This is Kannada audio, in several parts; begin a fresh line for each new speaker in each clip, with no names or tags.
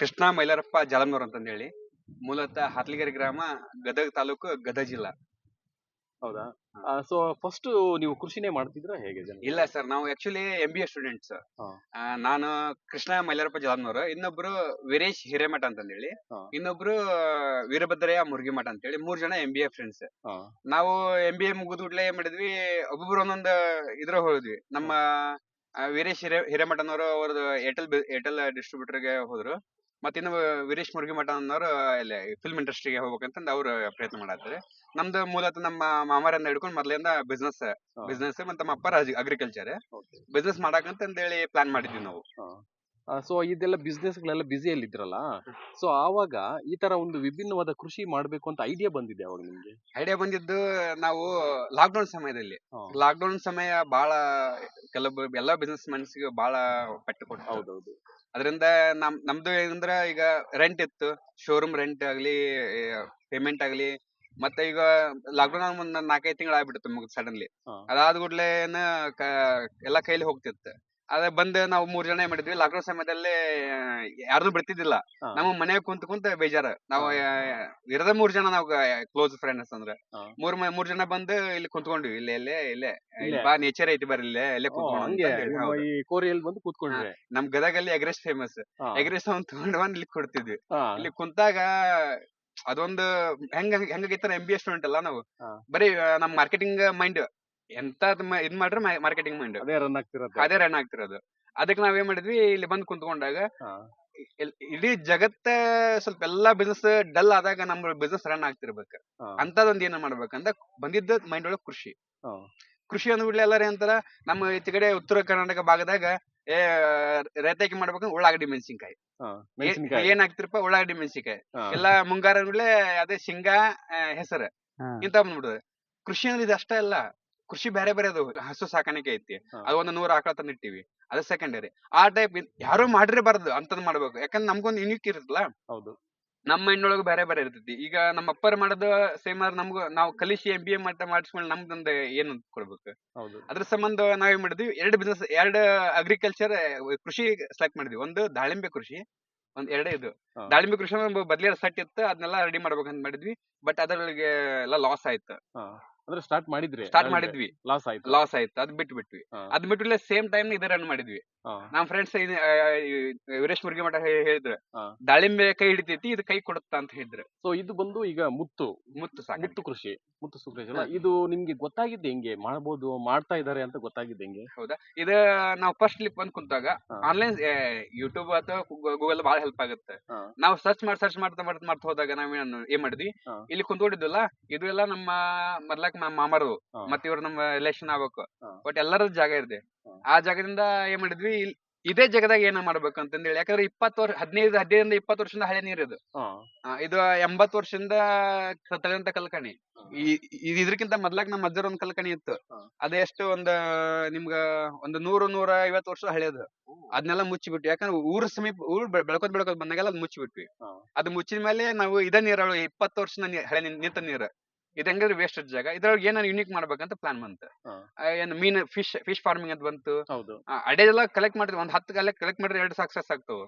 ಕೃಷ್ಣ ಮೈಲಾರಪ್ಪ ಜಾಲಮ್ನವ್ರ ಅಂತಂದ ಹೇಳಿ ಮೂಲತಃ ಹರ್ಲಿಗೆರೆ ಗ್ರಾಮ ಗದಗ ತಾಲೂಕು ಗದಗ ಜಿಲ್ಲಾ.
ಹೌದಾ? ಸೊ ಫಸ್ಟ್ ನೀವು ಕೃಷಿನೇ ಮಾಡ್ತಿದ್ರ ಹೇಗೆ ಜನ
ಇಲ್ಲ ಸರ್ ನಾವು actually M B A students
sir
ನಾನು ಕೃಷ್ಣ ಮೈಲಾರಪ್ಪ ಜಾಲಮ್ನವ್ರು ಇನ್ನೊಬ್ರು ವೀರೇಶ್ ಹಿರೇಮಠ ಅಂತ ಹೇಳಿ
ಹಾ.
ಇನ್ನೊಬ್ರು ವೀರಭದ್ರಯ್ಯ ಮುರುಗಿಮಠ ಅಂತ ಹೇಳಿ ಮೂರ್ ಜನ ಎಂ ಬಿ ಎ ಫ್ರೆಂಡ್ಸ್ ನಾವು ಎಂ ಬಿ ಎ ಮುಗಿದ್ಬಿಟ್ಲೆ ಏನ್ ಮಾಡಿದ್ವಿ ಒಬ್ಬೊಬ್ರು ಒಂದೊಂದು ಇದ್ರ ಹೋದ್ವಿ. ನಮ್ಮ ವೀರೇಶ್ ಹಿರೇ ಹಿರೇಮಠನವರು ಅವ್ರದ್ದು ಏರ್ಟೆಲ್ ಏರ್ಟೆಲ್ ಡಿಸ್ಟ್ರಿಬ್ಯೂಟರ್ಗೆ ಹೋದ್ರು. ಮತ್ತೆ ವೀರೇಶ್ ಮುರುಗಿಮಠ ಅನ್ನೋರು ಇಲ್ಲಿ ಫಿಲ್ಮ್ ಇಂಡಸ್ಟ್ರಿಗೆ ಹೋಗ್ಬೇಕಂತಂದು ಅವ್ರು ಪ್ರಯತ್ನ ಮಾಡತ್ತಾರೆ. ನಮ್ದು ಮೂಲತಃ ನಮ್ಮ ಮಾಮರಿಂದ ಹಿಡ್ಕೊಂಡು ಮೊದ್ಲಿಂದ ಬಿಸ್ನೆಸ್ ಬಿಸ್ನೆಸ್ ಮತ್ತೆ ನಮ್ಮ ಅಪ್ಪರ ಅಗ್ರಿಕಲ್ಚರ್. ಬಿಸ್ನೆಸ್ ಮಾಡಕಂತ ಹೇಳಿ ಪ್ಲಾನ್ ಮಾಡಿದ್ವಿ ನಾವು.
ಸೊ ಇದೆಲ್ಲ ಬಿಸ್ನೆಸ್ ಗಳೆಲ್ಲ ಬ್ಯುಸಿಯಲ್ಲಿ ಇದ್ರಲ್ಲ? ಸೊ ಆವಾಗ ಈ ತರ ಒಂದು ವಿಭಿನ್ನವಾದ ಕೃಷಿ ಮಾಡ್ಬೇಕು ಅಂತ ಐಡಿಯಾ ಬಂದಿದೆ ಅವಾಗ ನಿಮ್ಗೆ?
ಐಡಿಯಾ ಬಂದಿದ್ದು ನಾವು ಲಾಕ್ಡೌನ್ ಸಮಯದಲ್ಲಿ. ಲಾಕ್ಡೌನ್ ಸಮಯ ಬಹಳ ಕೆಲವು ಎಲ್ಲ ಬಿಸ್ನೆಸ್ ಮನ್ಸಿಗೆ ಬಹಳ ಪೆಟ್ಟು ಕೊಟ್ಟು
ಹೌದೌದು.
ಅದರಿಂದ ನಮ್ ನಮ್ದು ಏನಂದ್ರ ಈಗ ರೆಂಟ್ ಇತ್ತು ಶೋರೂಮ್ ರೆಂಟ್ ಆಗ್ಲಿ ಪೇಮೆಂಟ್ ಆಗ್ಲಿ ಮತ್ತೆ ಈಗ ಲಾಕ್ಡೌನ್ ಒಂದ್ ನಾಲ್ಕೈದು ತಿಂಗಳು ಆಗ್ಬಿಡುತ್ತೆ ಮುಗಿದ್ ಸಡನ್ಲಿ
ಹಾ.
ಅದಾದ ಕೂಡ್ಲೆ ಎಲ್ಲ ಕೈಲಿ ಹೋಗ್ತಿತ್ತು ಅದ ಬಂದ್ ನಾವು ಮೂರ್ ಜನ ಏನ್ ಮಾಡಿದ್ವಿ ಲಾಕ್ಡೌನ್ ಸಮಯದಲ್ಲಿ ಯಾರ್ದು ಬಿಡ್ತಿದ್ದಿಲ್ಲ
ಹಾ.
ನಮ್ಮ ಮನೆಯಾಗ ಕುಂತ ಕುಂತ ಬೇಜಾರ ನಾವು ಇರದ ಮೂರ್ ಜನ ನಾವು ಕ್ಲೋಸ್ ಫ್ರೆಂಡ್ಸ್ ಅಂದ್ರೆ
ಹಾ.
ಮೂರ್ ಮ- ಮೂರ್ ಜನ ಬಂದು ಇಲ್ಲಿ ಕುಂತ್ಕೊಂಡ್ವಿ ಇಲ್ಲೇ ಇಲ್ಲೇ ಇಲ್ಲೇ
ಇಲ್ಲೇ?
ಇಲ್ಲಿ ಬಾ ನೇಚರ್ ಐತಿ ಬರ್ರಿ ಇಲ್ಲೇ ಇಲ್ಲೇ
ಓ,
ಕುಂತ್ಕೊಳ್ಳೋಣ
ಹಂಗೆ
ಅಂತ ಹೇಳಿ.
ನಿಮ್ಮ
ಹೌದು.
ಈ ಕೋರಿಯಲ್ಲಿ ಬಂದು ಕೂತ್ಕೊಂಡ್ರೆ
ನಮ್ ಗದಗಲ್ಲಿ ಎಗ್ರೆಸ್ ಫೇಮಸ್
ಹಾ.
ಎಗ್ರೆಸ್ ಒಂದ್ ತಗೊಂಡ್ ಬಂದ್ ಇಲ್ಲಿ ಕೊಡ್ತಿದ್ವಿ
ಹಾ.
ಇಲ್ಲಿ ಕುಂತಾಗ ಅದೊಂದು ಹೆಂಗ ಹೆಂಗ ಎಂ ಬಿ ಎಸ್ ಸ್ಟೂಡೆಂಟ್ ಅಲ್ಲ ನಾವು
ಹಾ.
ಬರೀ ಆ, ನಮ್ ಮಾರ್ಕೆಟಿಂಗ್ ಮೈಂಡ್ ಎಂತ ಇದ್ ಮಾಡ್ರೆ ಮಾರ್ಕೆಟಿಂಗ್ ಮೈಂಡ್
ಅದೇ ರನ್ ಆಗ್ತಿರೋದು
ಅದೇ ರನ್ ಆಗ್ತಿರೋದು ಅದಕ್ಕೆ ನಾವೇನ್ ಏನ್ ಮಾಡಿದ್ವಿ ಇಲ್ಲಿ ಬಂದ್ ಕುಂತ್ಕೊಂಡಾಗ
ಹಾ.
ಇಡೀ ಜಗತ್ತ ಸ್ವಲ್ಪ ಎಲ್ಲಾ ಬಿಸ್ನೆಸ್ ಡಲ್ ಆದಾಗ ನಮ್ಮ ಬಿಸ್ನೆಸ್ ರನ್ ಆಗ್ತಿರ್ಬೇಕು
ಹಾ.
ಅಂತದೊಂದ್ ಏನ್ ಮಾಡ್ಬೇಕಂತ ಬಂದಿದ್ದ ಮೈಂಡ್ ಒಳಗ್ ಕೃಷಿ
ಹಾ.
ಕೃಷಿ ಅಂದ್ಬಿಡ್ಲಿ ಎಲ್ಲಾರ ಅಂತಾರ ನಮ್ಮ ಈಚೆ ಕಡೆ ಉತ್ತರ ಕರ್ನಾಟಕ ಭಾಗದಾಗ ಏ ರೈತಾಕಿ ಮಾಡ್ಬೇಕಂದ್ರೆ ಉಳ್ಳಾಗಡ್ಡಿ ಮೆಣಸಿನ್ಕಾಯಿ
ಹಾ. ಮೆಣಸಿನ್ಕಾಯಿ
ಏನ್ ಹಾಕ್ತಿರಪ್ಪ ಉಳ್ಳಾಗಡ್ಡಿ ಮೆಣಸಿನ್ಕಾಯಿ
ಹಾ.
ಎಲ್ಲಾ ಮುಂಗಾರ ಅಂದ್ಬಿಡ್ಲೆ ಅದೇ ಶೇಂಗಾ ಹೆಸರು
ಹಾ.
ಇಂತ ಬಂದ್ಬಿಡುದು ಕೃಷಿ ಅಂದ್ರೆ ಇದು ಅಷ್ಟೇ ಅಲ್ಲ ಕೃಷಿ ಬೇರೆ ಬೇರೆ ಅದು ಹಸು ಸಾಕಾಣಿಕೆ ಐತಿ. ಅದು ಒಂದು ನೂರ ಆಕಳ ತಂದಿಟ್ಟಿವಿ ಅದು ಸೆಕೆಂಡರಿ ಆ ಟೈಪ್ ಯಾರು ಮಾಡಿರಬಾರ್ದು ಅಂತದ್ ಮಾಡ್ಬೇಕು. ಯಾಕಂದ್ರೆ ನಮ್ಗೊಂದು ಯುನಿಕ್ ಇರುತ್ತಲ್ಲ.
ಹೌದು.
ನಮ್ಮ ಮೈಂಡೊಳಗ ಬೇರೆ ಬೇರೆ ಇರ್ತೈತಿ. ಈಗ ನಮ್ಮ ಅಪ್ಪರ್ ಮಾಡೋದು ಸೇಮ್ ಆದ್ರೆ ನಮ್ಗ ನಾವು ಕಲಿಸಿ ಎಂ ಬಿ ಎ ಮಟ್ಟ ಮಾಡಿಸ್ಮೇಲೆ ನಮ್ದೊಂದು ಏನು ಕೊಡ್ಬೇಕು? ಅದ್ರ ಸಂಬಂಧ ನಾವೇನ್ ಮಾಡಿದ್ವಿ? ಎರಡು ಬಿಸ್ನೆಸ್ ಎರಡು ಅಗ್ರಿಕಲ್ಚರ್ ಕೃಷಿ ಸೆಲೆಕ್ಟ್ ಮಾಡಿದ್ವಿ. ಒಂದು ದಾಳಿಂಬೆ ಕೃಷಿ ಒಂದ್ ಎರಡೇ ಇದು. ದಾಳಿಂಬೆ ಕೃಷಿ ಬದ್ಲಿ ಸೆಟ್ ಇತ್ತು ಅದನ್ನೆಲ್ಲ ರೆಡಿ ಮಾಡ್ಬೇಕಂತ ಮಾಡಿದ್ವಿ. ಬಟ್ ಅದ್ರೊಳಗೆ ಎಲ್ಲ ಲಾಸ್ ಆಯ್ತು.
ಅಂದ್ರೆ ಸ್ಟಾರ್ಟ್ ಮಾಡಿದ್ರಿ
ಸ್ಟಾರ್ಟ್ ಮಾಡಿದ್ವಿ.
ಲಾಸ್ ಆಯ್ತು.
ಲಾಸ್ ಆಯ್ತು. ಅದ್ ಬಿಟ್ಟು ಬಿಟ್ವಿ ಅದ್ ಬಿಟ್ಟು ಸೇಮ್ ಟೈಮ್ ಇದೇ ರನ್ ಮಾಡಿದ್ವಿ. ನಮ್ ಫ್ರೆಂಡ್ಸ್ ವೀರೇಶ್ ಮುರ್ಗಿ ಮಠ ಹೇಳಿದ್ರು. ದಾಳಿಂಬೆ ಕೈ ಹಿಡಿತೈತಿ ಇದು ಕೈ ಕೊಡುತ್ತ ಅಂತ ಹೇಳಿದ್ರು.
ಸೊ ಇದು ಬಂದು ಈಗ ಮುತ್ತು.
ಮುತ್ತು ಸಾಕು
ಮುತ್ತು ಕೃಷಿ. ಮುತ್ತು ಸುಕೃಷಿ ಇದು ನಿಮ್ಗೆ ಗೊತ್ತಾಗಿದ್ದು ಹೆಂಗೆ? ಮಾಡ್ಬೋದು ಮಾಡ್ತಾ ಇದಾರೆ ಅಂತ ಗೊತ್ತಾಗಿದ್ದು ಹೆಂಗೆ?
ಇದ ನಾವ್ ಫಸ್ಟ್ ಲಿಪ್ ಬಂದ್ ಕುಂತಾಗ. ಆನ್ಲೈನ್ ಯೂಟ್ಯೂಬ್ ಅಥವಾ ಗೂಗಲ್ ಬಹಳ ಹೆಲ್ಪ್ ಆಗುತ್ತೆ. ನಾವು ಸರ್ಚ್ ಮಾಡಿ ಸರ್ಚ್ ಮಾಡ್ತಾ ಮಾಡ್ತಾ ಮಾಡ್ತಾ ಹೋದಾಗ ನಾವ್ ಏನ್ ಏನ್ ಮಾಡಿದ್ವಿ. ಇಲ್ಲಿ ಕುಂತ್ಕೊಂಡಿದ್ವಲ್ಲ ಇದು ಎಲ್ಲ ನಮ್ಮ ಮೊದ್ಲಕ್ ನಮ್ಮ ಮಾಮರು
ಹಾ.
ಮತ್ತೆ ಇವ್ರು ನಮ್ಮ ರಿಲೇಷನ್ ಆಗ್ಬೇಕು. ಬಟ್ ಎಲ್ಲರದ್ದು ಜಾಗ ಇದೆ ಆ ಜಾಗದಿಂದ ಏನ್ ಮಾಡಿದ್ವಿ? ಇಲ್- ಇದೇ ಜಾಗದಾಗ ಏನ ಮಾಡ್ಬೇಕು ಅಂತಂದೇಳಿ ಯಾಕಂದ್ರೆ ಇಪ್ಪತ್ತು ವರ್ಷ ಹದಿನೈದು ಹದಿನೈದರಿಂದ ಇಪ್ಪತ್ತು ವರ್ಷದಿಂದ ಹಳೆ ನೀರ್ ಇದು. ಆ, ಇದು ಎಂಬತ್ತು ವರ್ಷದಿಂದ ತಳೆದಂತ ಕಲ್ಕಣಿ. ಈ ಇದಕ್ಕಿಂತ ಮೊದ್ಲಾಗ ನಮ್ಮ ಅಜ್ಜರ ಒಂದ್ ಕಲ್ಕಣಿ ಇತ್ತು.
ಹಾ.
ಅದೆಷ್ಟು ಒಂದ್ ನಿಮ್ಗ ಒಂದು ನೂರು ನೂರ ಐವತ್ತು ವರ್ಷ ಹಳೆಯದು ಅದನ್ನೆಲ್ಲ ಮುಚ್ಚಿಬಿಟ್ವಿ. ಯಾಕಂದ್ರೆ ಊರ ಸಮೀಪ ಊರ್ ಬೆಳ್- ಬೆಳ್ಕೊತ್ ಬೆಳ್ಕೊತ್ ಬಂದಾಗೆಲ್ಲ ಅದ್ ಮುಚ್ಚಿಬಿಟ್ವಿ.
ಹಾ.
ಅದು ಮುಚ್ಚಿದ ಮೇಲೆ ನಾವು ಇದೇ ನೀರ್ ಇಪ್ಪತ್ತು ವರ್ಷದ ನೀರ್- ಹಳೆ ನಿಂತ ನೀರು. ಇದು ಹೆಂಗಾದ್ರೆ ವೇಸ್ಟ್ ಜಾಗ. ಇದ್ರೊಳಗೆ ಏನಾರ ಯುನಿಕ್ ಮಾಡ್ಬೇಕಂತ ಪ್ಲಾನ್ ಬಂತು. ಏನು ಮೀನ್ ಫಿಶ್ ಫಿಶ್ ಫಾರ್ಮಿಂಗ್ ಅಂತ ಬಂತು. ಅಡೆಲ್ಲ ಕಲೆಕ್ಟ್ ಮಾಡಿದ್ವಿ ಒಂದ್ ಹತ್ತು ಕಲೆಕ್ಟ್ ಕಲೆಕ್ಟ್ ಮಾಡಿದ್ರೆ ಎರಡು ಸಕ್ಸಸ್ ಆಗ್ತಾವ.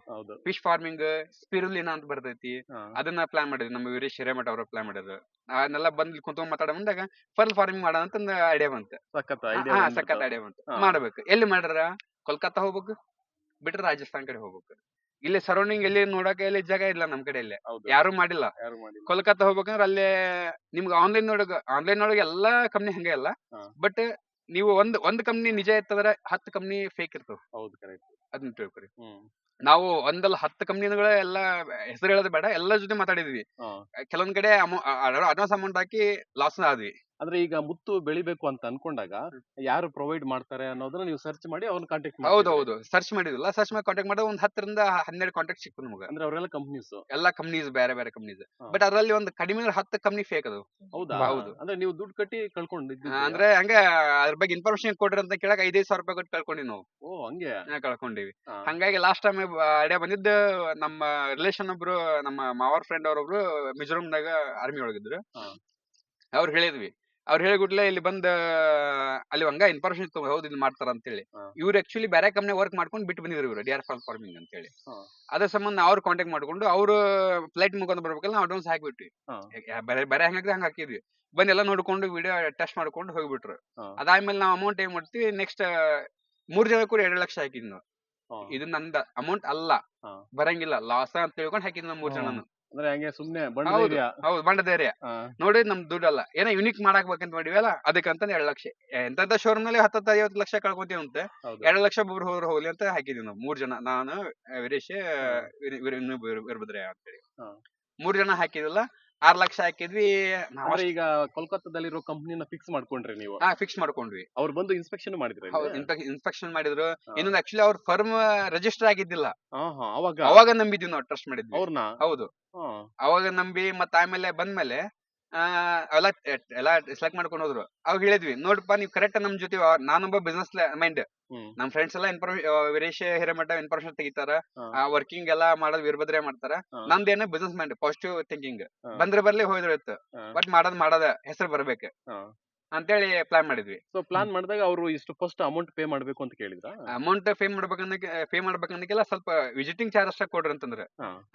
ಫಿಶ್ ಫಾರ್ಮಿಂಗ್ ಸ್ಪಿರುಲಿನಾ ಅಂತ ಬರ್ತೈತಿ. ಅದನ್ನ ಪ್ಲಾನ್ ಮಾಡಿದ್ವಿ. ನಮ್ಮ ವೀರೇಶ್ ಹಿರೇಮಠ ಅವರು ಪ್ಲಾನ್ ಮಾಡಿದ್ರು. ಅದನ್ನೆಲ್ಲ ಬಂದ್ ಕುಂತ್ಕೊಂಡ್ ಮಾತಾಡ ಬಂದಾಗ ಫರ್ಲ್ ಫಾರ್ಮಿಂಗ್ ಮಾಡೋಣ ಅಂತ ಒಂದು ಐಡಿಯಾ ಬಂತು.
ಸಖತ್ ಐಡಿಯಾ
ಬಂತು. ಮಾಡ್ಬೇಕು. ಎಲ್ಲಿ ಮಾಡ್ರ ಕೋಲ್ಕತ್ತಾ ಹೋಗ್ಬೇಕು ಬಿಟ್ರೆ ರಾಜಸ್ಥಾನ್ ಕಡೆ ಹೋಗ್ಬೇಕು. ಇಲ್ಲಿ ಸರೌಂಡಿಂಗ್ ಎಲ್ಲಿ ನೋಡಕ ಎಲ್ಲಿ ಜಾಗ ಇಲ್ಲ ನಮ್ ಕಡೆ ಇಲ್ಲಿ
ಹೌದು.
ಯಾರು ಮಾಡಿಲ್ಲ.
ಯಾರು
ಕೋಲ್ಕತ್ತಾ ಹೋಗ್ಬೇಕಂದ್ರೆ ಅಲ್ಲೇ ನಿಮ್ಗೆ ಆನ್ಲೈನ್ ಒಳಗ ಆನ್ಲೈನ್ ಒಳಗೆ ಎಲ್ಲಾ ಕಂಪ್ನಿ ಹಂಗೆ ಅಲ್ಲ. ಬಟ್ ನೀವು ಒಂದ್ ಒಂದ್ ಕಂಪ್ನಿ ನಿಜ ಇತ್ತಂದ್ರ ಹತ್ತು ಕಂಪ್ನಿ ಫೇಕ್ ಇರ್ತವ
ಹೌದು ಕರೆಕ್ಟ್
ಅದನ್ನ ತಿಳ್ಕೊರಿ. ನಾವು ಒಂದಲ್ಲ ಹತ್ತು ಕಂಪ್ನಿಗಳ ಎಲ್ಲ ಹೆಸರು ಹೇಳೋದು ಬೇಡ ಎಲ್ಲ ಜೊತೆ ಮಾತಾಡಿದ್ವಿ. ಕೆಲವೊಂದ್ ಕಡೆ ಅಡ್ವಾನ್ಸ್ ಅಮೌಂಟ್ ಹಾಕಿ ಲಾಸ್ ಆದ್ವಿ.
ಅಂದ್ರೆ ಈಗ ಮುತ್ತು ಬೆಳಿಬೇಕು ಅಂತ ಅನ್ಕೊಂಡಾಗ ಯಾರು ಪ್ರೊವೈಡ್ ಮಾಡ್ತಾರೆ ಅನ್ನೋದನ್ನ ನೀವು ಸರ್ಚ್ ಮಾಡಿ ಅವ್ರನ್ನ ಕಾಂಟ್ಯಾಕ್ಟ್
ಹೌದು ಹೌದು ಸರ್ಚ್ ಮಾಡಿದ್ರಲ್ಲ ಸರ್ಚ್ ಮಾಡಿ ಕಾಂಟ್ಯಾಕ್ಟ್ ಮಾಡಿದ್ರೆ ಒಂದ್ ಹತ್ತರಿಂದ ಹನ್ನೆರಡು ಕಾಂಟ್ಯಾಕ್ಟ್ ಸಿಕ್ತು ನಮ್ಗೆ.
ಅಂದ್ರೆ ಅವರೆಲ್ಲ ಕಂಪ್ನೀಸ್
ಎಲ್ಲಾ ಕಂಪ್ನೀಸ್ ಬೇರೆ ಬೇರೆ ಕಂಪ್ನೀಸ್. ಬಟ್ ಅದರಲ್ಲಿ ಒಂದು ಕಡಿಮೆ ಹತ್ತು ಕಂಪ್ನಿ ಫೇಕ್ ಅದು.
ಹೌದಾ?
ಹೌದು.
ಅಂದ್ರೆ ನೀವು ದುಡ್ಡು ಕಟ್ಟಿ ಕಳ್ಕೊಂಡಿದ್ದು
ಅಂದ್ರೆ ಹಂಗೆ ಅದ್ರ ಬಗ್ಗೆ ಇನ್ಫಾರ್ಮೇಶನ್ ಕೊಡ್ರಿ ಅಂತ ಕೇಳಕ್ ಐದೈದು ಸಾವಿರ ರೂಪಾಯಿ ಕೊಟ್ಟು ಕಳ್ಕೊಂಡಿವಿ ನಾವು.
ಓ ಹಂಗೆ?
ಕಳ್ಕೊಂಡಿವಿ. ಹಂಗಾಗಿ ಲಾಸ್ಟ್ ಟೈಮ್ ಐಡಿಯಾ ಬಂದಿದ್ದು ನಮ್ಮ ರಿಲೇಷನ್ ಒಬ್ರು ನಮ್ಮ ಮಾವರ್ ಫ್ರೆಂಡ್ ಅವರೊಬ್ರು ಮಿಜೋರಾಂದಾಗ ಆರ್ಮಿ ಒಳಗಿದ್ರು. ಅವ್ರು ಹೇಳಿದ್ವಿ ಅವ್ರು ಹೇಳಿಬಿಟ್ಲೆ ಇಲ್ಲಿ ಬಂದ ಅಲ್ಲಿ ಹಂಗ ಇನ್ಫಾರ್ಮೇಶನ್ ಹೌದು ಇದು ಮಾಡ್ತಾರ ಅಂತೇಳಿ.
ಹೇಳಿ
ಇವ್ರು ಆಕ್ಚುಲಿ ಬೇರೆ ಕಂಪ್ನಿ ವರ್ಕ್ ಮಾಡ್ಕೊಂಡು ಬಿಟ್ಟು ಬಂದಿದ್ರು ಇವರು ಡಿಆರ್ ಫಾರ್ಮ್ ಫಾರ್ಮಿಂಗ್ ಅಂತ
ಹೇಳಿ
ಅದ್ರ ಸಂಬಂಧ ಅವ್ರು ಕಾಂಟ್ಯಾಕ್ಟ್ ಮಾಡ್ಕೊಂಡು ಅವ್ರು ಫ್ಲೈಟ್ ಮುಖಾಂತರ ಬರ್ಬೇಕಲ್ಲ ನಾವು ಅಡ್ವಾನ್ಸ್ ಹಾಕ್ಬಿಟ್ವಿ. ಬೇರೆ ಬೇರೆ ಹೆಂಗಾಗ್ತದೆ ಹಂಗ ಹಾಕಿದ್ವಿ. ಬಂದ್ ಎಲ್ಲ ನೋಡ್ಕೊಂಡು ವಿಡಿಯೋ ಟೆಸ್ಟ್ ಮಾಡ್ಕೊಂಡು ಹೋಗ್ಬಿಟ್ರು. ಅದಾದ್ಮೇಲೆ ನಾವು ಅಮೌಂಟ್ ಏನ್ ಮಾಡ್ತೀವಿ ನೆಕ್ಸ್ಟ್ ಮೂರ್ ಜನ ಕೂಡ ಎರಡು ಲಕ್ಷ ಹಾಕಿದ್ವಿ ನಾವು. ಇದು ನಂದ ಅಮೌಂಟ್ ಅಲ್ಲ. ಬರಂಗಿಲ್ಲ ಲಾಸ್ ಅಂತ ತಿಳ್ಕೊಂಡು ಹಾಕಿದ್ವಿ ನಾವು ಮೂರ್. ಜನನು.
ಅಂದ್ರೆ ಹಂಗೆ ಸುಮ್ನೆ
ಹೌದು.
ಧೈರ್ಯ.
ಹೌದು ಬಂಡ ಧೈರ್ಯ ನೋಡಿ ನಮ್ ದುಡ್ಡಲ್ಲ ಏನೋ ಯುನಿಕ್ ಮಾಡಾಕ್ಬೇಕಂತ ಮಾಡಿವಲ್ಲ ಅದಕ್ಕಂತ ಎರಡ್ ಲಕ್ಷ ಎಂತ ಶೋರೂಮ್ನಲ್ಲಿ ಹತ್ತತ್ತ ಐವತ್ತು ಲಕ್ಷ ಕಳ್ಕೊತೀವಿ ಅಂತ
ಹೌದು.
ಎರಡ್ ಲಕ್ಷ ಒಬ್ರು ಹೋದ್ರು ಹೋಗ್ಲಿ ಅಂತ ಹಾಕಿದೀವಿ ನಾವು ಮೂರ್ ಜನ ನಾನು ವೀರೇಶ್ ವೀರಭದ್ರಯ್ಯ ಅಂತೇಳಿ
ಹಾ.
ಮೂರ್ ಜನ ಹಾಕಿದ್ವಲ್ಲ ಆರ್ ಲಕ್ಷ ಹಾಕಿದ್ವಿ
ಅಂದ್ರೆ ಈಗ ಕೋಲ್ಕತ್ತಾದಲ್ಲಿರೋ ಕಂಪ್ನಿನ ಫಿಕ್ಸ್ ಮಾಡ್ಕೊಂಡ್ರಿ ನೀವು?
ಫಿಕ್ಸ್ ಮಾಡ್ಕೊಂಡ್ವಿ.
ಅವ್ರು ಬಂದು ಇನ್ಸ್ಪೆಕ್ಷನ್ ಮಾಡಿದ್ರು
ಇನ್ಸ್ಪೆಕ್ಷನ್ ಮಾಡಿದ್ರು. ಇನ್ನೊಂದು ಆಕ್ಚುಲಿ ಅವ್ರ ಫರ್ಮ್ ರಿಜಿಸ್ಟರ್ ಆಗಿದ್ದಿಲ್ಲ.
ಅವಾಗ?
ಅವಾಗ ನಂಬಿದ್ವಿ ನಾವು ಟ್ರಸ್ಟ್ ಮಾಡಿದ್ವಿ.
ಅವ್ರನ್ನ
ಹೌದು. ಅವಾಗ ನಂಬಿ ಮತ್ತ ಆಮೇಲೆ ಬಂದ್ಮೇಲೆ ಆ ಎಲ್ಲ ಎಲ್ಲ ಸೆಲೆಕ್ಟ್ ಮಾಡ್ಕೊಂಡು ಹೋದ್ರು. ಅವಾಗ ಹೇಳಿದ್ವಿ ನೋಡಪ್ಪ ನೀವು ಕರೆಕ್ಟ್ ನಮ್ ಜೊತೆ ನಾನೊಬ್ಬ ಬಿಸ್ನೆಸ್ ಮೈಂಡ್ ನಮ್ ಫ್ರೆಂಡ್ಸ್ ಎಲ್ಲ ಇನ್ಫಾರ್ಮೇಶನ್ ವೀರೇಶ್ ಹಿರೇಮಠ ಇನ್ಫಾರ್ಮೇಶನ್ ತೆಗಿತಾರ. ವರ್ಕಿಂಗ್ ಎಲ್ಲ ಮಾಡೋದ್ ವೀರಭದ್ರೆ ಮಾಡ್ತಾರ.
ನಮ್ದು
ನಮ್ದೇನ ಬಿಸ್ನೆಸ್ ಮೈಂಡ್ ಪಾಸಿಟಿವ್ ಥಿಂಕಿಂಗ್. ಬಂದ್ರೆ ಬರ್ಲಿ ಹೋಯ್ದ್ರು ಇತ್ತು. ಬಟ್ ಮಾಡೋದ್ ಮಾಡದ ಹೆಸರು ಬರ್ಬೇಕು. ಅಂತೇಳಿ ಪ್ಲಾನ್ ಮಾಡಿದ್ವಿ.
ಸೊ ಪ್ಲಾನ್ ಮಾಡಿದಾಗ ಅವರು ಇಷ್ಟು ಫಸ್ಟ್ ಅಮೌಂಟ್ ಪೇ ಮಾಡ್ಬೇಕು ಅಂತ ಕೇಳಿದ್ರ?
ಅಮೌಂಟ್ ಪೇ ಮಾಡ್ಬೇಕಂದ್ರೆ ಪೇ ಮಾಡ್ಬೇಕಂದಕ್ಕೆಲ್ಲ ಸ್ವಲ್ಪ ವಿಸಿಟಿಂಗ್ ಚಾರ್ಜ್ ಅಷ್ಟ ಕೊಡ್ರಿ ಅಂತಂದ್ರೆ.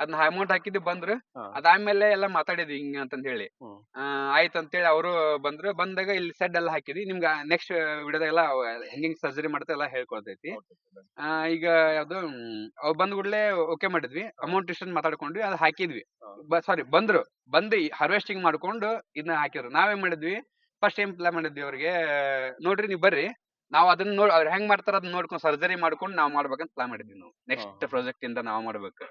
ಅದನ್ನ ಅಮೌಂಟ್ ಹಾಕಿದ್ದು ಬಂದ್ರು. ಅದಾದ್ಮೇಲೆ ಎಲ್ಲ ಮಾತಾಡಿದ್ವಿ ಹಿಂಗ ಅಂತ ಹೇಳಿ ಆಯ್ತು ಅಂತೇಳಿ ಅವರು ಬಂದ್ರು ಬಂದಾಗ ಇಲ್ಲಿ ಸೆಡ್ ಎಲ್ಲ ಹಾಕಿದ್ವಿ. ನಿಮ್ಗೆ ನೆಕ್ಸ್ಟ್ ವಿಡಿಯೋದಾಗೆಲ್ಲ ಹೆಂಗಿಂಗ್ ಸರ್ಜರಿ ಮಾಡ್ತಾ ಎಲ್ಲ ಹೇಳ್ಕೊಳ್ತೈತಿ. ಈಗ ಯಾವ್ದು ಬಂದ್ ಕೂಡಲೇ ಓಕೆ ಮಾಡಿದ್ವಿ. ಅಮೌಂಟ್ ಇಷ್ಟ ಮಾತಾಡ್ಕೊಂಡ್ವಿ ಅದು ಹಾಕಿದ್ವಿ. ಸಾರಿ ಬಂದ್ರು. ಬಂದು ಹಾರ್ವೆಸ್ಟಿಂಗ್ ಮಾಡ್ಕೊಂಡು ಇದನ್ನ ಹಾಕಿದ್ರು. ನಾವೇನ್ ಮಾಡಿದ್ವಿ? ಫಸ್ಟ್ ಟೈಮ್ ಪ್ಲಾನ್ ಮಾಡಿದ್ವಿ ನೋಡ್ರಿ ನೀವು ಬರ್ರಿ. ನಾವು ಅದನ್ನ ನೋಡ್ ಅವ್ರು ಹೆಂಗ್ ಮಾಡ್ತಾರ ಅದನ್ನ ನೋಡ್ಕೊಂಡು ಸರ್ಜರಿ ಮಾಡ್ಕೊಂಡು ನಾವ್ ಮಾಡ್ಬೇಕಂತ ಪ್ಲಾನ್ ಮಾಡಿದ್ವಿ ನಾವು. ನೆಕ್ಸ್ಟ್ ಪ್ರಾಜೆಕ್ಟ್ ಇಂದ ನಾವ್ ಮಾಡ್ಬೇಕು.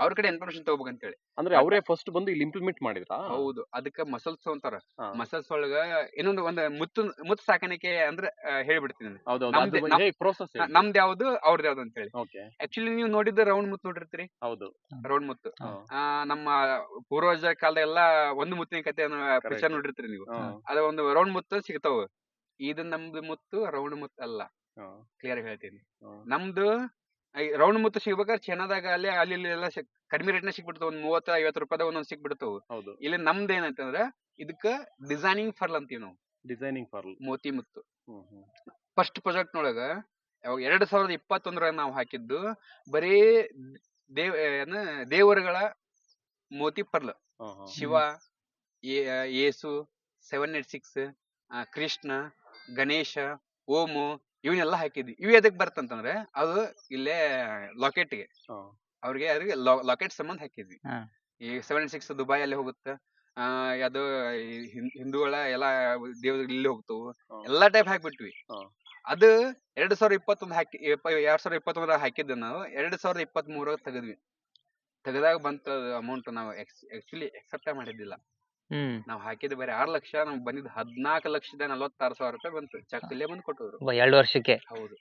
ಅವ್ರ ಕಡೆ ಇನ್ಫಾರ್ಮೇಶನ್ ತಗೋಬೇಕಂತೇಳಿ.
ಅಂದ್ರೆ ಅವರೇ ಫಸ್ಟ್ ಬಂದು ಇಲ್ಲಿ ಇಂಪ್ಲಿಮೆಂಟ್ ಮಾಡಿದ್ರ?
ಹೌದು. ಅದಕ್ಕ ಮಸಲ್ಸ್ ಅಂತಾರ ಮಸಲ್ಸ್ ಒಳಗ ಇನ್ನೊಂದು ಒಂದ್ ಮುತ್ತು ಮುತ್ತು ಸಾಕಾಣಿಕೆ ಅಂದ್ರೆ ಹೇಳ್ಬಿಡ್ತೀನಿ ನಮ್ದು ಯಾವ್ದು ಅವ್ರದ್ ಯಾವ್ದು ಅಂತ ಹೇಳಿ ಆಕ್ಚುಲಿ ನೀವು ನೋಡಿದ್ದು ರೌಂಡ್ ಮುತ್ತು ನೋಡಿರ್ತೀರಿ?
ಹೌದು.
ರೌಂಡ್ ಮುತ್ತು. ನಮ್ಮ ಪೂರ್ವಜ ಕಾಲದ ಎಲ್ಲಾ ಒಂದು ಮುತ್ತಿನ ಕತೆ ಪಿಕ್ಚರ್ ನೋಡಿರ್ತೀರಿ ನೀವು. ಅದ ಒಂದು ರೌಂಡ್ ಮುತ್ತು ಸಿಗ್ತಾವ. ಇದು ನಮ್ದು ಮುತ್ತು ರೌಂಡ್ ಮುತ್ತು ಅಲ್ಲ. ಕ್ಲಿಯರ್ ಹೇಳ್ತೀನಿ. ನಮ್ದು ರೌಂಡ್ ಮುತ್ತು ಸಿಗ್ಬೇಕಾದ್ರೆ ಚೈನಾದಾಗ ಅಲ್ಲಿ ಅಲ್ಲಿ ಎಲ್ಲ ಕಡಿಮೆ ರೇಟ್ನ ಸಿಕ್ಬಿಡ್ತಾವ ಒಂದ್ ಮೂವತ್ತ ಐವತ್ತು ರೂಪಾಯಿ ಒಂದೊಂದ್ ಸಿಕ್ಬಿಡ್ತಾವ ಇಲ್ಲಿ ನಮ್ದು ಏನಂತಂದ್ರ ಇದಕ್ಕ ಡಿಸೈನಿಂಗ್ ಫರ್ಲ್ ಅಂತೀವಿ ನಾವು.
ಡಿಸೈನಿಂಗ್ ಫರ್ಲ್
ಮೋತಿ ಮುತ್ತು. ಫಸ್ಟ್ ಪ್ರಾಜೆಕ್ಟ್ ನೊಳಗ ಯಾವಾಗ ಎರಡ್ ಸಾವಿರದ ಇಪ್ಪತ್ತೊಂದರಾಗ ನಾವು ಹಾಕಿದ್ದು ಬರೀ ದೇವ್ ಏನ ದೇವರುಗಳ Moti pearl. Shiva Yesu seven eight six Krishna Ganesha ಓಮು ಇವನ್ನೆಲ್ಲ ಹಾಕಿದ್ವಿ. ಇವು ಎದಕ್ ಬರ್ತಂತಂದ್ರೆ ಅದು ಇಲ್ಲೇ ಲಾಕೆಟ್ಗೆ
ಗೆ.
ಅವ್ರಿಗೆ ಅದ್ರಿಗೆ ಲಾಕೆಟ್ ಸಂಬಂಧ ಹಾಕಿದ್ವಿ. ಈ ಸೆವೆನ್ ಸಿಕ್ಸ್ ದುಬೈಯಲ್ಲಿ ಹೋಗುತ್ತೆ. ಆ ಅದು ಹಿಂದೂಗಳ ಎಲ್ಲ ದೇವ್ರ ಇಲ್ಲಿ ಹೋಗ್ತವು. ಎಲ್ಲಾ ಟೈಪ್ ಹಾಕ್ಬಿಟ್ವಿ. ಅದು ಎರಡ್ ಸಾವಿರದ ಇಪ್ಪತ್ತೊಂದು ಹಾಕಿ ಎರಡ್ ಸಾವಿರದ ಇಪ್ಪತ್ತೊಂದ್ರ ಹಾಕಿದ್ದೆ ನಾವು ಎರಡ್ ಸಾವಿರದ ಇಪ್ಪತ್ತ್ ಮೂರ ತೆಗದ್ವಿ. ತೆಗೆದಾಗ ಬಂತ ಅಮೌಂಟ್ ನಾವು ಆಕ್ಚುಲಿ ಎಕ್ಸೆಪ್ಟ್ ಮಾಡಿದ್ದಿಲ್ಲ.
ಹ್ಮ್.
ನಾವ್ ಹಾಕಿದ್ ಬರೀ ಆರ್ ಲಕ್ಷ ನಮ್ಗೆ ಬಂದಿದ್ ಹದ್ನಾಲ್ಕು ಲಕ್ಷದ ನಲವತ್ತಾರು ಸಾವಿರ ರೂಪಾಯಿ ಬಂತು. ಚೆಕ್ ಇಲ್ಲೇ ಬಂದು ಕೊಟ್ಟವ್ರು.
ಒಬ್ಬ ಎರಡು ವರ್ಷಕ್ಕೆ.
ಹೌದು.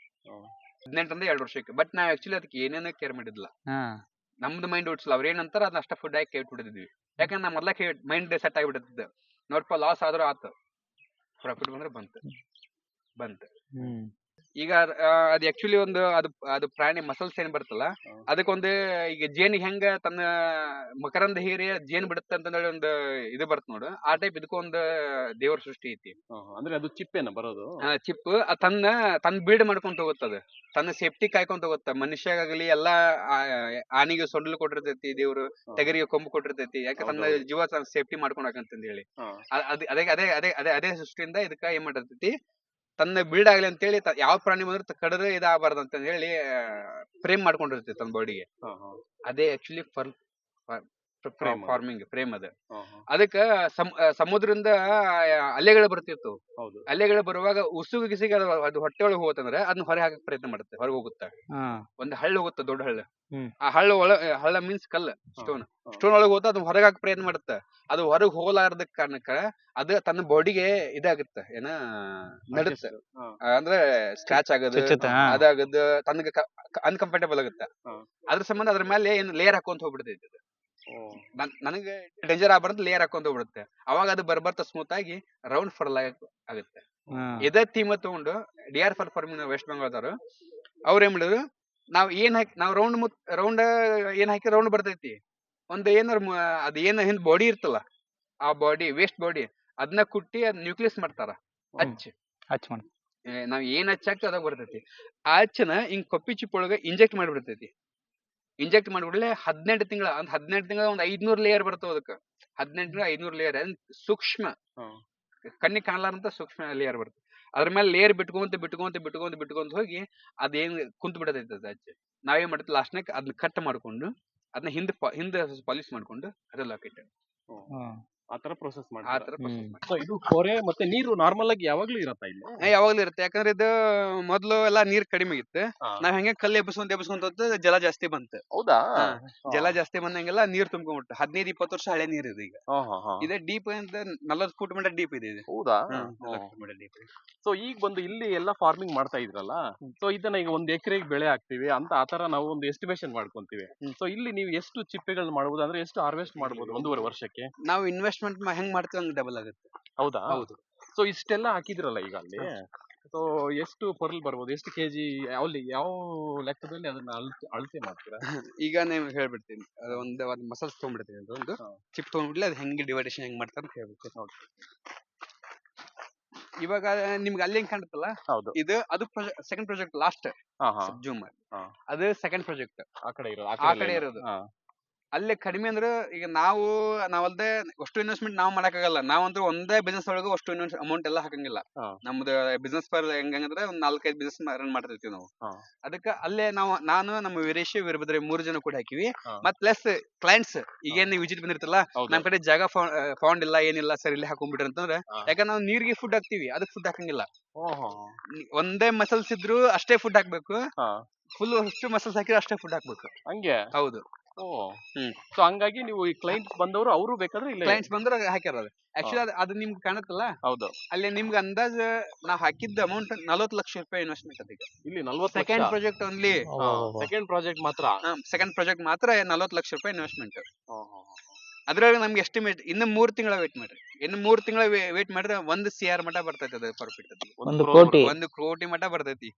ಹದಿನೆಂಟರಿಂದ ಎರಡು ವರ್ಷಕ್ಕೆ. ಬಟ್ ನಾವ್ ಆಕ್ಚುಲಿ ಅದಕ್ಕೆ ಏನೇನೋ ಕೇರ್ ಮಾಡಿದ್ಲ.
ಹಾ.
ನಮ್ದು ಮೈಂಡ್ ಓಡಿಸಲ್ಲ ಅವ್ರ ಏನಂತಾರ ಅದನ್ನ ಅಷ್ಟ ಫುಡ್ ಹಾಕಿ ಕೇಳ್ಬಿಟ್ಟಿದ್ವಿ. ಯಾಕಂದ್ರೆ ನಾ ಮೊದ್ಲ ಮೈಂಡ್ ಸೆಟ್ ಆಗಿಬಿಟ್ಟಿದ್ದೆ. ನೋಡ್ಪ ಲಾಸ್ ಆದ್ರೂ ಆತು. ಪ್ರಾಫಿಟ್ ಬಂದ್ರೆ ಬಂತು. ಬಂತು.
ಹ್ಮ್.
ಈಗ ಅದು ಆಕ್ಚುಲಿ ಒಂದು ಅದು ಅದು ಪ್ರಾಣಿ ಮಸಲ್ಸ್ ಏನ್ ಬರ್ತಲ್ಲ. ಅದಕ್ಕೊಂದು ಈಗ ಜೇನ್ ಹೆಂಗ ತನ್ನ ಮಕರಂದ ಹೀರಿ ಜೇನ್ ಬಿಡುತ್ತೆ ಅಂತ ಹೇಳಿ ಒಂದು ಇದು ಬರ್ತ ನೋಡು ಆ ಟೈಪ್ ಇದಕ್ಕೊಂದು ದೇವರ ಸೃಷ್ಟಿ ಐತಿ.
ಅಂದ್ರೆ ಅದು ಚಿಪ್ಪೇನ ಬರೋದು?
ಚಿಪ್ ತನ್ನ ತನ್ನ ಬೀಡ್ ಮಾಡ್ಕೊಂತ ಹೋಗುತ್ತದ ತನ್ನ ಸೇಫ್ಟಿ ಕಾಯ್ಕೊಂತ ಹೋಗುತ್ತ ಮನುಷ್ಯಾಗಲಿ ಎಲ್ಲಾ ಆನಿಗೆ ಸೊಂಡ್ಲು ಕೊಟ್ಟಿರ್ತೈತಿ ದೇವ್ರು ತೆಗರಿಗೆ ಕೊಂಬು ಕೊಟ್ಟಿರ್ತೈತಿ ಯಾಕೆ ತನ್ನ ಜೀವ ಸೇಫ್ಟಿ ಮಾಡ್ಕೊಳಕಂತಂದ್ ಹೇಳಿ ಅದ್- ಅದೇ ಅದೇ ಅದೇ ಅದೇ ಅದೇ ಸೃಷ್ಟಿಯಿಂದ ಇದಕ್ಕ ಏನ್ ಮಾಡಿರ್ತೈತಿ ತನ್ನ ಬಿಲ್ಡ್ ಆಗ್ಲಿ ಅಂತ ಹೇಳಿ ಯಾವ ಪ್ರಾಣಿ ಬಂದ್ರೆ ಕಡದ್ರೆ ಇದಾಗಬಾರ್ದು ಅಂತ ಹೇಳಿ ಫ್ರೇಮ್ ಮಾಡ್ಕೊಂಡಿರ್ತೈತಿ ತನ್ನ ಬಾಡಿಗೆ. ಅದೇ ಆಕ್ಚುಲಿ ಫರ್. ಫಾರ್ಮಿಂಗ್ ಫ್ರೇಮ್ ಅದ. ಅದಕ್ಕ ಸಮುದ್ರದಿಂದ ಅಲೆಗಳು ಬರ್ತಿತ್ತು
ಹೌದು.
ಅಲೆಗಳು ಬರುವಾಗ ಉಸುಗು ಗಿಸಿಗೆ ಅದು ಹೊಟ್ಟೆ ಒಳಗೆ ಹೋಗುತ್ತಂದ್ರ ಅದನ್ನ ಹೊರಗೆ ಹಾಕಕ್ ಪ್ರಯತ್ನ ಮಾಡುತ್ತೆ ಹೊರಗೆ ಹೋಗುತ್ತೆ. ಒಂದ್ ಹಳ್ಳ ಹೋಗುತ್ತೆ ದೊಡ್ಡ ಹಳ್ಳ. ಆ ಹಳ್ಳ ಒಳ ಹಳ್ಳ ಮೀನ್ಸ್ ಕಲ್ಲ ಸ್ಟೋನ್. ಸ್ಟೋನ್ ಒಳಗೆ ಹೋತ ಅದನ್ನ ಹೊರಗೆ ಹಾಕಕ್ ಪ್ರಯತ್ನ ಮಾಡುತ್ತೆ. ಅದು ಹೊರಗೆ ಹೋಗಲಾರದ ಕಾರಣಕ್ಕ ಅದು ತನ್ನ ಬಾಡಿಗೆ ಇದಾಗುತ್ತೆ ಏನ ನಡುತ್ತೆ. ಅಂದ್ರೆ ಸ್ಕ್ರಾಚ್ ಆಗೋದು. ಅದಾಗದು ತನಗೆ ಅನ್ಕಂಫರ್ಟೇಬಲ್ ಆಗುತ್ತೆ. ಅದ್ರ ಸಂಬಂಧ ಅದ್ರ ಮೇಲೆ ಏನ್ ಲೇಯರ್ ಹಾಕೊಂತ ಹೋಗ್ಬಿಡ್ತೈತಿ ನನಗೆ ಡೇಂಜರ್ ಆಗ್ಬಾರ್ದು ಲೇಯರ್ ಹಾಕೊಂಡ್ ಹೋಗ್ಬಿಡುತ್ತೆ. ಅವಾಗ ಅದು ಬರ್ಬರ್ತಾ ಸ್ಮೂತ್ ಆಗಿ ರೌಂಡ್ ಫರ್ಲ್ ಆಗುತ್ತೆ. ಇದೇ ಥೀಮ್ ತಗೊಂಡು D R for farming west ಬೆಂಗಾಲ್ದವ್ರು ಅವ್ರ ಏನ್ ಮಾಡಿದ್ರು ನಾವ್ ಏನ್ ಹಾಕಿ ನಾವ್ ರೌಂಡ್ ಮುತ್ ರೌಂಡ್ ಏನ್ ಹಾಕಿ ರೌಂಡ್ ಬರ್ತೈತಿ. ಒಂದ್ ಏನಾರ ಅದ್ ಏನ್ ಹಿಂದ್ ಬಾಡಿ ಇರ್ತಲ್ಲ ಆ ಬಾಡಿ ವೇಸ್ಟ್ ಬಾಡಿ ಅದನ್ನ ಕುಟ್ಟಿ ಅದ್ ನ್ಯೂಕ್ಲಿಯಸ್ ಮಾಡ್ತಾರ.
ಹಚ್.
ಹಚ್ ನಾವ್ ಏನ್ ಹಚ್ಚ ಹಾಕ್ತಿವಿ ಅದಾಗ ಬರ್ತೈತಿ. ಆ ಹಚ್ಚನ ಹಿಂಗ್ ಕೊಪ್ಪಿ ಚಿಪ್ಪೊಳಗ ಇಂಜೆಕ್ಟ್ ಮಾಡ್ಬಿಡ್ತೈತಿ. ಇಂಜೆಕ್ಟ್ ಮಾಡಿಕೊಡ್ಲೆ ಹದಿನೆಂಟು ತಿಂಗಳ ಒಂದ್ ಹದಿನೆಂಟು ತಿಂಗಳ ಒಂದ್ ಐದ್ನೂರ್ ಲೇಯರ್ ಬರ್ತಾವ ಅದಕ್ಕೆ ಹದಿನೆಂಟು ಐದ್ನೂರ್ ಲೇಯರ್ ಸೂಕ್ಷ್ಮ.
ಕಣ್ಣಿ
ಕಣ್ಣಿಗೆ ಕಾಣಲಾರಂತ ಸೂಕ್ಷ್ಮ ಲೇಯರ್ ಬರ್ತದೆ ಅದ್ರ ಮೇಲೆ ಲೇಯರ್ ಬಿಟ್ಕೊಂತ ಬಿಟ್ಕೊಂತ ಬಿಟ್ಕೊಂತ ಬಿಟ್ಕೊಂತ ಹೋಗಿ ಅದೇನ್ ಕುಂತ ಬಿಡತೈತಿ ಅದು ಅಜ್ಜಿ ನಾವೇನ್ ಮಾಡ್ತೀವಿ ಲಾಸ್ಟ್ನಾಗ ಅದನ್ನ ಕಟ್ ಮಾಡ್ಕೊಂಡು ಅದನ್ನ ಹಿಂದೆ ಹಿಂದೆ ಪಾಲಿಶ್ ಮಾಡ್ಕೊಂಡು ಅದೆಲ್ಲ
ಹಾಕಿಟ್ಟೆ.
ಆತರ ಪ್ರೊಸೆಸ್
ಆ
ಮಾಡ್ತಾರೆ
ತರ
ಹ್ಮ್.
process
ಸೊ ಇದು ಕೊರೆ ಮತ್ತೆ ನೀರು ನಾರ್ಮಲ್ ಆಗಿ ಯಾವಾಗ್ಲೂ ಇರತ್ತಾ ಇಲ್ಲಿ.
ಯಾವಾಗ್ಲೂ ಇರುತ್ತೆ. ಯಾಕಂದ್ರೆ ಇದು ಮೊದ್ಲು ಎಲ್ಲಾ ನೀರ್ ಕಡಿಮೆ ಇತ್ತು. ನಾವ್ ಹೆಂಗೆ ಕಲ್ಲು ಎಬ್ಸ್ಕೊಂತ ಎಬ್ಸ್ಕೊಂತ ಹೋಗ್ತದೆ ಜಲ ಜಾಸ್ತಿ ಬಂತು.
ಹೌದಾ?
ಜಲ ಜಾಸ್ತಿ ಬಂದಂಗೆಲ್ಲ ನೀರ್ ತುಂಬ್ಕೊಂಡ್ಬಿಟ್ಟು ಹದಿನೈದು ಇಪ್ಪತ್ತು ವರ್ಷ ಹಳೆ ನೀರ್ ಇದೆ ಈಗ.
ಹಾ, ಹಾ, ಹಾ.
ಇದೆ ಡೀಪ್ ಅಂತ ನಲ್ವತ್ತು ಫುಟ್ ಮಟ್ಟ ಡೀಪ್ ಇದೆ ಇದು.
ಹೌದಾ?
ಡೀಪ್
ಸೊ ಈಗ ಬಂದು ಇಲ್ಲಿ ಎಲ್ಲ ಫಾರ್ಮಿಂಗ್ ಮಾಡ್ತಾ ಇದ್ರಲ್ಲ ಸೊ ಇದನ್ನ ಈಗ ಒಂದ್ ಎಕರೆಗೆ ಬೆಳೆ ಹಾಕ್ತಿವಿ ಅಂತ ಆತರ ನಾವು ಒಂದು ಎಸ್ಟಿಮೇಶನ್ ಮಾಡ್ಕೊಂತೀವಿ. ಸೊ ಇಲ್ಲಿ ನೀವು ಎಷ್ಟು ಚಿಪ್ಪೆಗಳನ್ನ ಮಾಡಬಹುದು ಅಂದ್ರೆ ಎಷ್ಟು ಹಾರ್ವೆಸ್ಟ್ ಮಾಡಬಹುದು ಒಂದೂವರೆ ವರ್ಷಕ್ಕೆ?
ನಾವು ಇನ್ವೆಸ್ಟ್ಮೆಂಟ್ ಹೆಂಗ್ ಮಾಡ್ತೀವಿ ಹಂಗ್ ಡಬಲ್ ಆಗುತ್ತೆ.
ಹೌದಾ?
ಹೌದು.
ಸೊ ಇಷ್ಟೆಲ್ಲ ಹಾಕಿದ್ರಲ್ಲ ಈಗ ಅಲ್ಲಿ? ಸೊ ಎಷ್ಟು ಪರ್ಲ್ ಬರ್ಬೋದು? ಎಷ್ಟು ಕೆಜಿ ಅಲ್ಲಿ ಯಾವ ಲೆಕ್ಕದಲ್ಲಿ ಅದನ್ನ ಅಳತೆ ಅಳತೆ ಮಾಡ್ತೀರಾ?
ಈಗ ನೀವು ಹೇಳ್ಬಿಡ್ತೀನಿ. ಅದು ಒಂದು ಒಂದು ಮಸಲ್ಸ್ ತೊಗೊಂಡ್ಬಿಡ್ತೀನಿ ಅದು ಒಂದು. ಚಿಪ್ ತೊಗೊಂಡ್ಬಿಡ್ಲಿ ಅದು ಹೆಂಗೆ ಡಿವೈಡೇಷನ್ ಹೆಂಗ್ ಮಾಡ್ತಾರೆ ಅಂತ ಹೇಳ್ಬಿಡ್ತೀನಿ. ಇವಾಗ ನಿಮ್ಗೆ ಅಲ್ಲಿ ಹೆಂಗ್ ಕಾಣುತ್ತಲ್ಲ
ಹೌದು.
ಇದು ಅದು ಸೆಕೆಂಡ್ ಪ್ರಾಜೆಕ್ಟ್ ಲಾಸ್ಟ್ ಜೂಮ್ ಅದು ಸೆಕೆಂಡ್ ಪ್ರಾಜೆಕ್ಟ್
ಆ ಕಡೆ ಇರೋದು
ಆ ಕಡೆ ಇರೋದು. ಅಲ್ಲೇ ಕಡಿಮೆ ಅಂದ್ರೆ ಈಗ ನಾವು ನಾವಲ್ದೆ ಅಷ್ಟು ಇನ್ವೆಸ್ಟ್ಮೆಂಟ್ ನಾವು ಮಾಡಕ್ಕಾಗಲ್ಲ. ನಾವಂದ್ರೆ ಒಂದೇ ಬಿಸ್ನೆಸ್ ಒಳಗೆ ಅಷ್ಟು ಅಮೌಂಟ್ ಎಲ್ಲ ಹಾಕಂಗಿಲ್ಲ.
ಹಾ.
ನಮ್ದು ಬಿಸ್ನೆಸ್ ಪರ್ ಹೆಂಗಂದ್ರೆ ಒಂದ್ ನಾಲ್ಕೈದು ಬಿಸ್ನೆಸ್ ರನ್ ಮಾಡ್ತಿರ್ತೀವಿ ನಾವು.
ಹಾ.
ಅದಕ್ಕ ಅಲ್ಲೇ ನಾವು ನಾನು ನಮ್ಮ ವೀರೇಶ್ ವೀರಭದ್ರ ಮೂರು ಜನ ಕೂಡ ಹಾಕಿವಿ.
ಹಾ.
ಮತ್ ಪ್ಲಸ್ ಕ್ಲೈಂಟ್ಸ್ ಈಗೇನ್ ವಿಸಿಟ್ ಬಂದಿರ್ತಲ್ಲ
ಹೌದು.
ನಮ್ ಕಡೆ ಜಾಗ ಫೌಂಡ್ ಇಲ್ಲ ಏನಿಲ್ಲ ಸರ್ ಇಲ್ಲಿ ಹಾಕೊಂಡ್ಬಿಟ್ರಿ ಅಂತಂದ್ರೆ
ಹಾ.
ಯಾಕಂದ್ರೆ ನಾವು ನೀರಿಗೆ ಫುಡ್ ಹಾಕ್ತಿವಿ ಅದಕ್ಕೆ ಫುಡ್ ಹಾಕಂಗಿಲ್ಲ.
ಓ, ಹೋ,
ನಿ- ಒಂದೇ ಮಸಲ್ಸ್ ಇದ್ರು ಅಷ್ಟೇ ಫುಡ್ ಹಾಕ್ಬೇಕು.
ಹಾ.
ಫುಲ್ ಅಷ್ಟು ಮಸಲ್ಸ್ ಹಾಕಿದ್ರೆ ಅಷ್ಟೇ ಫುಡ್ ಹಾಕ್ಬೇಕು.
ಹಂಗೆ?
ಹೌದು.
ಓ. ಸೊ ಹಂಗಾಗಿ ನೀವು ಈ ಕ್ಲೈಂಟ್ಸ್ ಬಂದವರು ಅವರು ಬೇಕಾದ್ರೆ ಇಲ್ಲ
ಕ್ಲೈಂಟ್ಸ್ ಬಂದ್ರೆ ಹಾಕಿರೋದು ಆಕ್ಚುಲಿ ಅದು ಅದು ನಿಮ್ಗೆ ಕಾಣುತ್ತಲ್ಲ?
ಹೌದು.
ಅಲ್ಲಿ ನಿಮ್ಗೆ ಅಂದಾಜ್ ನಾವ್ ಹಾಕಿದ್ದ ಅಮೌಂಟ್ ನಲವತ್ತು ಲಕ್ಷ ರೂಪಾಯಿ ಇನ್ವೆಸ್ಟ್ಮೆಂಟ್ ಅದಕ್ಕೆ
ಇಲ್ಲಿ ನಲ್ವತ್ತು
second project only
second project ಮಾತ್ರ?
ಸೆಕೆಂಡ್ ಪ್ರಾಜೆಕ್ಟ್ ಮಾತ್ರ ನಲವತ್ತು ಲಕ್ಷ ರೂಪಾಯಿ ಇನ್ವೆಸ್ಟ್ಮೆಂಟ್ ಅದ್ರಾಗ ನಮ್ಗೆ ಎಸ್ಟಿಮೇಟ್ ಇನ್ನು ಮೂರ್ ತಿಂಗಳ ವೇಟ್ ಮಾಡ್ರಿ. ಇನ್ನು ಮೂರ್ ತಿಂಗಳ ವೇಟ್ ಮಾಡಿದ್ರೆ ಒಂದು ಸಿ ಆರ್ ಮಟ್ಟ ಬರ್ತೈತೆ ಅದು ಪ್ರಾಫಿಟ್ ಅದು.
ಒಂದು ಕೋಟಿ.
ಒಂದು ಕೋಟಿ ಮಟ ಬರ್ತೈತಿ.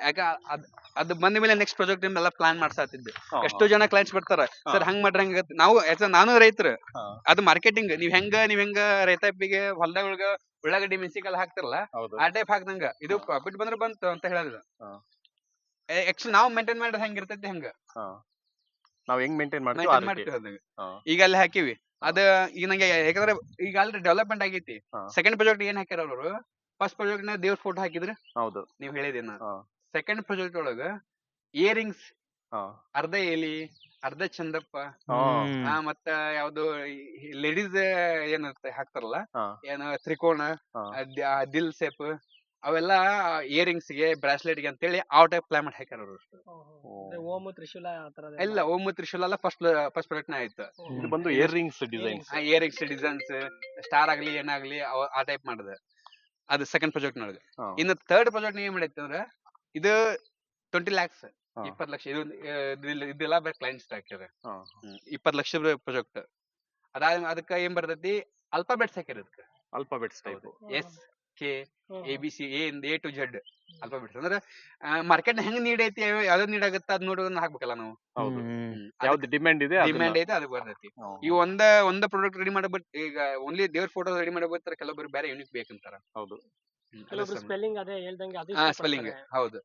ಯಾಕ ಅದ್ ಅದ್ ಬಂದ ಮೇಲೆ ನೆಕ್ಸ್ಟ್ ಪ್ರಾಜೆಕ್ಟ್ ಎಲ್ಲ ಪ್ಲಾನ್ ಮಾಡ್ಸಾತಿದ್ದೆ ಎಷ್ಟೋ ಜನ ಕ್ಲೈಂಟ್ಸ್ ಬರ್ತಾರ ಸರ್ ಹಂಗ್ ಮಾಡ್ರಿ ಹಂಗ ನಾವು ನಾನು ರೈತರು. ಅದು ಮಾರ್ಕೆಟಿಂಗ್ ನೀವ್ ಹೆಂಗ ನೀವ್ ಹೆಂಗ ರೈತಾಪಿಗೆ ಹೊಲ್ದಾಗ ಉಳ್ಳಾಗಡ್ಡಿ ಮೆಣಸಿನಕಾಯಿ ಹಾಕ್ತಿರಲ್ಲ ಆ ಟೈಪ್ ಹಾಕ್ದಂಗ. ಇದು. ಪ್ರಾಫಿಟ್ ಬಂದ್ರೆ ಬಂತು ಅಂತ ಹೇಳೋದು.
ಹಾ.
ಆಕ್ಚುಲಿ ನಾವು ಮೇಂಟೈನ್ ಮಾಡಿದ್ರೆ ಹೆಂಗ್ ಇರ್ತೈತಿ ಹೆಂಗ.
ನಾವ್ ಹೆಂಗ್ ಮೇಂಟೈನ್ ಮಾಡ್ತೀವಿ
ಈಗ ಅಲ್ಲಿ ಹಾಕಿವಿ. ಅದ ಈಗ ನಂಗೆ ಯಾಕಂದ್ರೆ ಈಗ ಆಲ್ರೆಡಿ ಡೆವಲಪ್ಮೆಂಟ್ ಆಗೈತಿ. ಸೆಕೆಂಡ್ ಪ್ರಾಜೆಕ್ಟ್ ಏನ್ ಹಾಕ್ಯಾರ ಅವರು? ಫಸ್ಟ್ ಪ್ರಾಜೆಕ್ಟ್ನ ದೇವ್ರ ಫೋಟೋ ಹಾಕಿದ್ರೆ?
ಹೌದು.
ನೀವ್ ಹೇಳಿದೇನ. ಸೆಕೆಂಡ್ ಪ್ರಾಜೆಕ್ಟ್ ಒಳಗ ಇಯರಿಂಗ್ಸ್. ಅರ್ಧ ಎಲಿ ಅರ್ಧ ಚಂದಪ್ಪ. ಆ ಮತ್ತ ಯಾವ್ದು ಲೇಡೀಸ್ ಏನ್ ಹಾಕ್ತಾರಲ್ಲ ಏನ ತ್ರಿಕೋಣ. ದಿಲ್ ಸೇಪ್ ಅವೆಲ್ಲ ಇಯರಿಂಗ್ಸ್ಗೆ ಬ್ರಾಸ್ಲೆಟ್ಗೆ ಅಂತೇಳಿ ಆ ಟೈಪ್ ಪ್ಲಾನ್ ಮಾಡಿ ಹಾಕ್ಯಾರ.
ಓಮ್ ತ್ರಿಶೂಲ
ಎಲ್ಲ ಓಮ್ ತ್ರಿಶೂಲ ಎಲ್ಲ ಫಸ್ಟ್ ಫಸ್ಟ್ ಪ್ರಾಡಕ್ಟ್ನ ಆಯ್ತು
ಇದು ಬಂದು earrings rings designs
earrings designs star ಆಗ್ಲಿ ಏನಾಗ್ಲಿ ಆ ಟೈಪ್ ಮಾಡಿದೆ ಅದು ಸೆಕೆಂಡ್ ಪ್ರಾಜೆಕ್ಟ್ ನೊಳಗೆ
ಹಾ.
ಇನ್ನು ಥರ್ಡ್ ಪ್ರಾಜೆಕ್ಟ್ ಏನ್ ಮಾಡೈತೆ ಅಂದ್ರೆ ಇದು ಟ್ವೆಂಟಿ ಲ್ಯಾಕ್ಸ್
ಇಪ್ಪತ್
ಇಪ್ಪತ್ತು ಲಕ್ಷ. ಇದು ಇದಿಲ್ಲ- ಇದೆಲ್ಲ ಬರೀ ಕ್ಲೈಂಟ್ಸ್ ಹಾಕಿದ್ರೆ
ಹಾ.
ಇಪ್ಪತ್ತು ಲಕ್ಷ ಪ್ರಾಜೆಕ್ಟ್ ಅದಾದ ಅದಕ್ಕೆ ಏನ್ ಬರ್ತೈತಿ? ಅಲ್ಫಾಬೆಟ್ಸ್ ಹಾಕ್ಯಾರ ಅದಕ್ಕೆ.
Alphabets type
S K A B C A ಇಂದ ಎ ಟು ಜೆಡ್ ಅಲ್ಫಾಬೆಟ್ಸ್ ಅಂದ್ರೆ ಮಾರ್ಕೆಟ್ ಹೆಂಗ್ ನೀಡ್ ಐತಿ? ಯಾವ್ದು ನೀಡ್ ಆಗುತ್ತೆ ಅದ್ ನೋಡೋದನ್ನ ಹಾಕ್ಬೇಕಲ್ಲ ನಾವು.
ಹೌದು. ಯಾವ್ದು ಡಿಮ್ಯಾಂಡ್ ಇದೆ
ಡಿಮ್ಯಾಂಡ್ ಐತೆ ಅದಕ್ಕೆ ಬರ್ತೈತಿ. ಈ ಒಂದ ಒಂದ ಪ್ರಾಡಕ್ಟ್ ರೆಡಿ ಮಾಡಬಿಟ್ಟು ಈಗ ಓನ್ಲಿ ದೇವ್ರ ಫೋಟೋ ರೆಡಿ ಮಾಡಬೇಕಾದ್ರೆ ಕೆಲವೊಬ್ಬರು ಬೇರೆ ಯೂನಿಕ್ ಬೇಕಂತಾರ.
ಹೌದು.
ಸ್ಪೆಲ್ಲಿಂಗ್ ಅದೇ ಹೇಳ್ದಂಗೆ ಅದು
ಹಾ
ಇಷ್ಟಪಡ್ತಾರೆ.
ಸ್ಪೆಲ್ಲಿಂಗ್ ಹೌದು.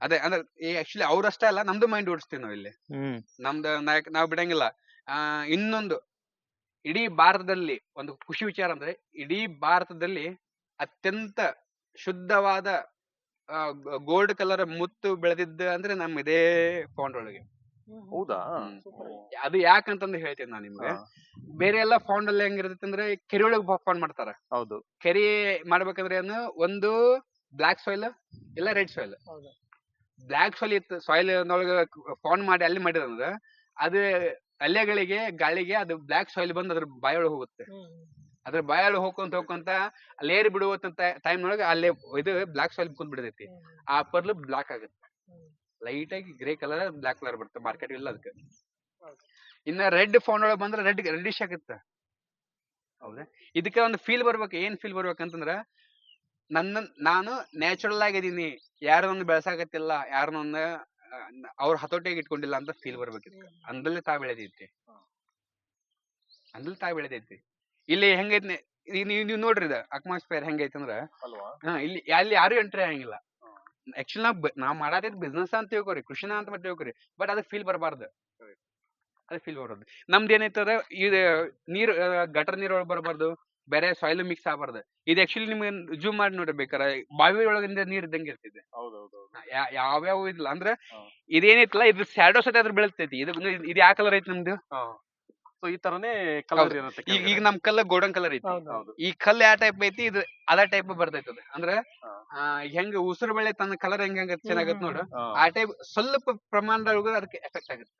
ಅದೇ ಅಂದ್ರೆ ಆಕ್ಚುಲಿ ಅವ್ರಷ್ಟೇ ಅಲ್ಲ ನಮ್ದು ಮೈಂಡ್ ಓಡಿಸ್ತೀವಿ ನಾವು ಇಲ್ಲಿ. ನಮ್ದು ನಾಯಕ್ ನಾವ್ ಬಿಡಂಗಿಲ್ಲ. ಆ ಇನ್ನೊಂದು ಇಡೀ ಭಾರತದಲ್ಲಿ ಒಂದು ಖುಷಿ ವಿಚಾರ ಅಂದ್ರೆ ಇಡೀ ಭಾರತದಲ್ಲಿ ಅತ್ಯಂತ ಶುದ್ಧವಾದ ಗೋಲ್ಡ್ ಕಲರ್ ಮುತ್ತು ಬೆಳೆದಿದ್ದ ಅಂದ್ರೆ ನಮ್ಮ ಇದೇ ಪೌಂಡ್ ಒಳಗೆ.
ಹೌದಾ.
ಅದು ಯಾಕಂತಂದು ಹೇಳ್ತೀನಿ ನಾನು ನಿಮ್ಗೆ. ಬೇರೆ ಎಲ್ಲ ಫೌಂಡ್ ಅಲ್ಲಿ ಹೆಂಗಿರ್ತೈತೆ ಅಂದ್ರೆ ಕೆರೆ ಒಳಗೆ ಫೌಂಡ್ ಮಾಡ್ತಾರ.
ಹೌದು.
ಕೆರೆ ಮಾಡ್ಬೇಕಂದ್ರೆ ಏನು? ಒಂದು ಬ್ಲಾಕ್ ಸಾಯಿಲ್ ಇಲ್ಲ ರೆಡ್ ಸಾಯಿಲ್. ಬ್ಲಾಕ್ ಸಾಯಿಲ್ ಇತ್ತು ಸಾಯಿಲ್ ಒಳಗೆ ಫೌಂಡ್ ಮಾಡಿ ಅಲ್ಲಿ ಮಾಡಿದ್ರೆ ಅದು ಅಲ್ಲೆಗಳಿಗೆ ಗಾಳಿಗೆ ಅದು ಬ್ಲಾಕ್ ಸಾಯಿಲ್ ಬಂದು ಅದ್ರ ಬಾಯೊಳಗೆ ಹೋಗುತ್ತೆ. ಅದ್ರ ಬಾಯೊಳಗೆ ಹೋಗ್ಕೊಂತ ಹೋಗ್ಕೊಂತ ಲೇರ್ ಬಿಡುವಂತ ಟೈಮ್ ನೊಳಗೆ ಅಲ್ಲೇ ಇದು ಬ್ಲಾಕ್ ಸಾಯಿಲ್ ಕುಂದ್ ಬಿಡತೈತಿ ಆ ಪರ್ಲು ಬ್ಲಾಕ್ ಆಗುತ್ತೆ. ಲೈಟ್ ಆಗಿ ಗ್ರೇ ಕಲರ್ ಬ್ಲಾಕ್ ಕಲರ್ ಬರುತ್ತೆ ಮಾರ್ಕೆಟ್ ಇಲ್ಲ ಅದಕ್ಕೆ ಇನ್ನ ರೆಡ್ ಫೋನ್ ಒಳಗೆ ಬಂದ್ರೆ ರೆಡ್ ರೆಡ್ಡಿಶ್ ಆಗುತ್ತೆ. ಹೌದಾ? ಇದಕ್ಕೆ ಒಂದು ಫೀಲ್ ಬರ್ಬೇಕು. ಏನ್ ಫೀಲ್ ಬರ್ಬೇಕಂತಂದ್ರ ನನ್ನ ನಾನು ನ್ಯಾಚುರಲ್ ಆಗಿದ್ದೀನಿ. ಯಾರನ್ನೊಂದು ಬೆಳ್ಸಾಕತ್ತಿಲ್ಲ ಯಾರನ್ನ ಅವ್ರ ಹತೋಟಿಯಾಗಿ ಇಟ್ಕೊಂಡಿಲ್ಲ ಅಂತ ಫೀಲ್ ಬರ್ಬೇಕಿತ್ತು.
ಹ್ಮ್.
ಅಂದಲ್ಲಿ ತಾ ಬೆಳೆದೈತಿ. ಅಂದಲ್ಲಿ ತಾ ಬೆಳೆದೈತಿ ಇಲ್ಲಿ ಹೆಂಗೈತಿ ನೀವು ನೀವು ನೋಡ್ರಿ ಇದು ಅಟ್ಮಾಸ್ಫಿಯರ್ ಹೆಂಗೈತಂದ್ರ ಹಾ ಇಲ್ಲಿ ಅಲ್ಲಿ ಯಾರು ಎಂಟ್ರಿ ಆಗಂಗಿಲ್ಲ. ಆಕ್ಚುಲಿ ನಾವು ನಾವು ಮಾಡತ್ತಿದ್ ಬಿಸ್ನೆಸ್ ಅಂತ ತಿಳ್ಕೊರಿ ಕೃಷಿನ ಅಂತ ಮತ್ತೆ ತಿಳ್ಕೊರಿ ಬಟ್ ಅದಕ್ಕೆ ಫೀಲ್ ಬರಬಾರ್ದು. ಅದ ಫೀಲ್ ಬರೋದು ನಮ್ದು ಏನೈತದ ಇದು ನೀರ್ ಗಟರ್ ನೀರ್ ಒಳಗ್ ಬರಬಾರ್ದು ಬೇರೆ ಸಾಯಿಲ್ ಮಿಕ್ಸ್ ಆಗಬಾರ್ದು. ಇದು ಆಕ್ಚುಲಿ ನಿಮ್ಗೆ ಜೂಮ್ ಮಾಡಿ ನೋಡ್ರಿ ಬೇಕಾರೆ ಬಾವಿ ಒಳಗಿಂದ ನೀರ್ ಇದ್ದಂಗೆ ಇರ್ತೈತಿ. ಯಾವ್ಯಾವ ಇದಿಲ್ಲ ಅಂದ್ರೆ ಇದೇನೈತಿಲ್ಲ ಇದು ಸ್ಯಾಡೋ ಸತ ಅದ್ರ ಬೆಳೆಸ್ತೈತಿ ಇದು ಇದು ಯಾವ ಕಲರ್ ಐತಿ ನಮ್ದು?
ಸೊ ಈ ತರನೇ ಕಲರ್ ಇರುತ್ತೆ
ಈಗ ಈಗ. ನಮ್ ಕಲ್ಲ ಗೋಲ್ಡನ್ ಕಲರ್ ಐತಿ.
ಹೌದು
ಈ ಕಲ್ಲು ಯಾವ ಟೈಪ್ ಐತಿ? ಇದು ಅದ ಟೈಪ್ ಬರ್ತೈತಿ ಅಂದ್ರೆ
ಹಾ.
ಆ, ಹೆಂಗ ಉಸಿರು ಬೆಳೆ ತನ್ನ ಕಲರ್ ಹೆಂಗ ಹೆಂಗ ಚೆನ್ನಾಗತ್ ನೋಡು. ಆ ಟೈಪ್ ಸ್ವಲ್ಪ ಪ್ರಮಾಣದೊಳಗ ಅದಕ್ಕೆ ಎಫೆಕ್ಟ್ ಆಗುತ್ತೆ.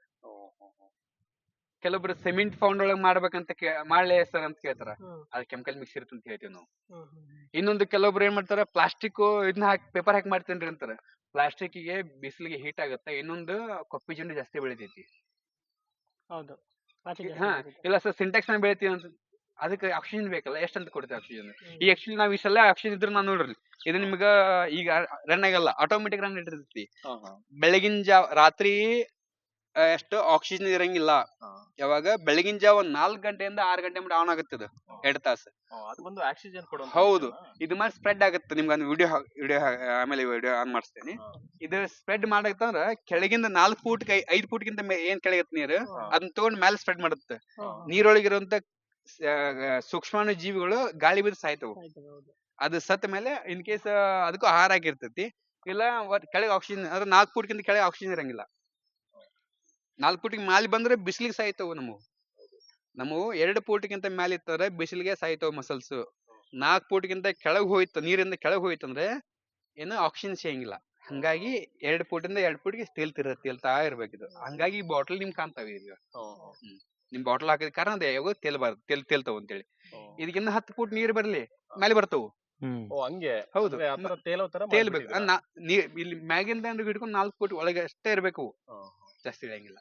ಕೆಲವೊಬ್ರು ಸಿಮೆಂಟ್ ಫೌಂಡ್ ಒಳಗ್ ಮಾಡ್ಬೇಕಂತ ಮಾಡ್ಲೆ ಸರ್ ಅಂತ ಕೇಳ್ತಾರ. ಅದ್ ಕೆಮಿಕಲ್ ಮಿಕ್ಸ್ ಇರುತ್ತೆ ಅಂತ ಹೇಳ್ತೀವಿ ನಾವು. ಇನ್ನೊಂದು ಕೆಲವೊಬ್ರು ಏನ್ ಮಾಡ್ತಾರ ಪ್ಲಾಸ್ಟಿಕ್ ಇದನ್ನ ಹಾಕಿ ಪೇಪರ್ ಹಾಕಿ ಮಾಡ್ತೇನ್ರಿ ಅಂತಾರ. ಪ್ಲಾಸ್ಟಿಕ್ಗೆ ಬಿಸಿಲಿಗೆ ಹೀಟ್ ಆಗುತ್ತೆ. ಇನ್ನೊಂದು ಕೊಪ್ಪಿ ಜನ ಜಾಸ್ತಿ ಬೆಳಿತೈತಿ.
ಹೌದು.
ಹಾ. ಇಲ್ಲ ಸರ್ ಸಿಂಟೆಕ್ಸ್ನ ಬೆಳಿತೀವಿ ಅಂತ ಅದಕ್ಕೆ ಆಕ್ಸಿಜನ್ ಬೇಕಲ್ಲ ಎಷ್ಟಂತ ಕೊಡ್ತೀವಿ ಆಕ್ಸಿಜನ್. ಈ ಆಕ್ಚುಲಿ ನಾವು ಇಷ್ಟೆಲ್ಲ ಆಕ್ಸಿಜನ್ ಇದ್ರೆ ನಾನು ನೋಡ್ರಿ ಇದು ನಿಮ್ಗ ಈಗ ರನ್ ಆಗಲ್ಲ ಆಟೋಮೆಟಿಕ್ ರನ್ ಇಟ್ಟಿರ್ತೈತಿ ಬೆಳಗಿನ ಜಾವ ರಾತ್ರಿ ಎಷ್ಟು ಆಕ್ಸಿಜನ್ ಇರಂಗಿಲ್ಲ. ಯಾವಾಗ? ಬೆಳಗಿನ ಜಾವ ನಾಲ್ಕು ಗಂಟೆಯಿಂದ ಆರ್ ಗಂಟೆ ಮಟ್ಟ ಆನ್ ಆಗುತ್ತೆ ಎರಡು ತಾಸು.
ಆಕ್ಸಿಜನ್
ಹೌದು. ಇದು ಮಾಡಿ ಸ್ಪ್ರೆಡ್ ಆಗುತ್ತೆ. ನಿಮ್ಗೆ ಒಂದು ವಿಡಿಯೋ ವಿಡಿಯೋ ಆಮೇಲೆ ವಿಡಿಯೋ ಆನ್ ಮಾಡಿಸ್ತೇನೆ. ಇದು ಸ್ಪ್ರೆಡ್ ಮಾಡತ್ತಂದ್ರ ಕೆಳಗಿಂದ ನಾಲ್ಕು ಫೂಟ್ ಐದ್ ಫೂಟ್ಗಿಂತ ಏನ್ ಕೆಳಗತ್ತೆ ನೀರು. ಅದನ್ನ ತಗೊಂಡ್ ಮೇಲೆ ಸ್ಪ್ರೆಡ್ ಮಾಡುತ್ತೆ. ನೀರೊಳಗಿರುವಂತ ಸೂಕ್ಷ್ಮಾಣು ಜೀವಿಗಳು ಗಾಳಿ ಬಿದ್ದು ಸಾಯ್ತವು. ಅದ್ ಸತ್ತ ಮೇಲೆ ಇನ್ ಕೇಸ್ ಅದಕ್ಕೂ ಆಹಾರ ಆಗಿರ್ತೈತಿ. ಇಲ್ಲ ಕೆಳಗೆ ಆಕ್ಸಿಜನ್ ಅಂದ್ರೆ ನಾಲ್ಕು ಫೂಟ್ಗಿಂತ ಕೆಳಗೆ ಆಕ್ಸಿಜನ್ ಇರಂಗಿಲ್ಲ. ನಾಲ್ಕು ಪೂಟಿಗೆ ಮ್ಯಾಲೆ ಬಂದ್ರೆ ಬಿಸಿಲಿಗೆ ಸಾಯ್ತವು ನಮ್ಮವು. ನಮ್ಮವು ಎರಡು ಪೂಟಿಗಿಂತ ಮ್ಯಾಲೆ ಇತ್ತಂದ್ರೆ ಬಿಸಿಲಿಗೆ ಸಾಯ್ತವು ಮಸಲ್ಸ್ ನಾಲ್ಕು ಪೂಟಿಗಿಂತ ಕೆಳಗೆ ಹೋಯ್ತು ನೀರಿಂದ ಕೆಳಗೆ ಹೋಯ್ತಂದ್ರೆ ಏನು ಆಕ್ಸಿಜನ್ ಸಿಗಂಗಿಲ್ಲ. ಹಂಗಾಗಿ ಎರಡು ಫೂಟಿಂದ ಎರಡು ಫೂಟ್ಗೆ ತೇಲ್ತಿರ ತೇಲ್ತಾ ಇರ್ಬೇಕಿದು ಹಂಗಾಗಿ ಈ ಬಾಟಲ್ ನಿಮ್ ಕಾಣ್ತಾವ ಈಗ ನಿಮ್ ಬಾಟಲ್ ಹಾಕಿದ ಕಾರಣ ಅದೇ ಯಾವಾಗ ತೇಲ್ಬಾರ್ದು ತೇಲ್ ತೇಲ್ತಾವ ಅಂತೇಳಿ. ಇದಕ್ಕಿಂತ ಹತ್ತು ಫೂಟ್ ನೀರು ಬರ್ಲಿ ಮೇಲೆ ಬರ್ತವು.
ಹಂಗೆ.
ಹೌದು.
ಆ ತರ ತೇಲೋ ತರ
ತೇಲ್ಬೇಕು ನಾ- ಇಲ್ಲಿ ಮ್ಯಾಗಿಂದ ಹಿಡ್ಕೊಂಡು ನಾಲ್ಕು ಫೂಟ್ ಒಳಗೆ ಅಷ್ಟೇ ಇರ್ಬೇಕು. ಜಾಸ್ತಿ ಇಳಂಗಿಲ್ಲ